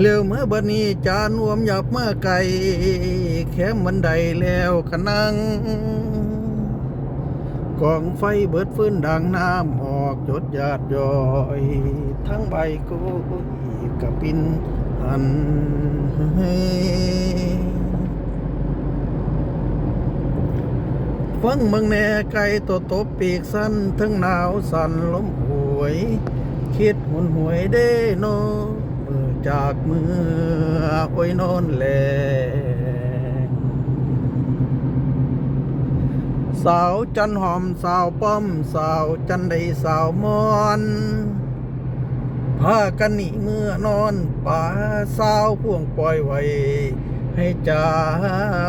เร็วเมื่อบัดนี้จานวมหยับเมาไกลแค่บันไดแล้วขนังกองไฟเบิดฟื้นดังน้ำออกจดหยาดย้อย ทั้งใบกุยกับปินหันฟังเมืองแน่ไก่ตัวตบปีกสั้น ทั้งหนาวสั่นลมหวย คิดหุนหวยเด้โนอ จากเมื่อโอ้ยนอนแลสาวจันหอมสาวป้อมสาวจันใดสาวมอนพากันหนีเมื่อนอนป่าสาวพ่วงปล่อยไว้ ให้จ้า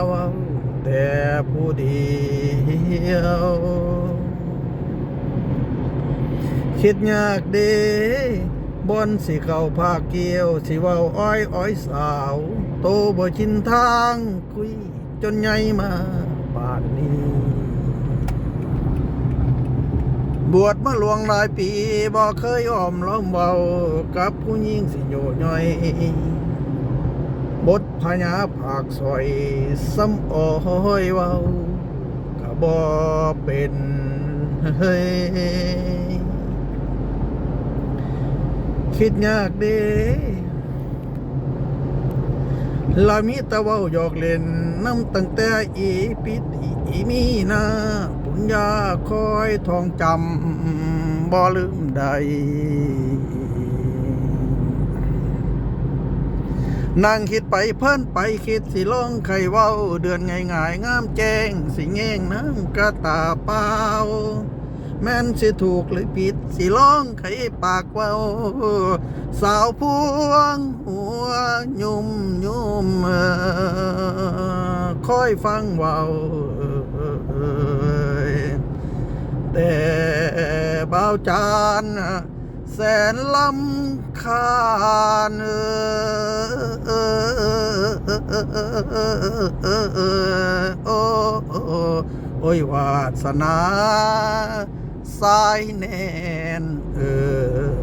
วาแต่ผู้เดียวคิดยากเด้ บนสิเขาภาคเกี่ยว สิเว้าอ้อยอ้อยสาว โตบ่ชินทางคุย จนใหญ่มาป่านนี้ บวชมาหลวงหลายปีบ่เคยอ้อมล้อมเบากับผู้หญิงสิโยย่อยบทพญาภาคซอยซ้ำอ้อยเว้ากะบ่เป็นเฮ้ย คิดยากเด้ลามีตะเว้าหยอกเล่นน้ำตั้งแต่อีปิดอีมีนาปุญญาคอยทองจำบ่ลืมใดนั่งคิดไปเพิ่นไปคิดสิลองไขเว้า เดือนง่ายง่ายงามแจ้ง สิแง่งน้ำกระตาเปล่า แม่นสิถูกหรือผิดสิลองไขปากเว้าสาวพวงหัวยุ่มยุ่มคอยฟังเว้าแต่บ่าวจานแสนลำคาญเอ่ยโอ้โอ้ยวาสนา สายแนนเออ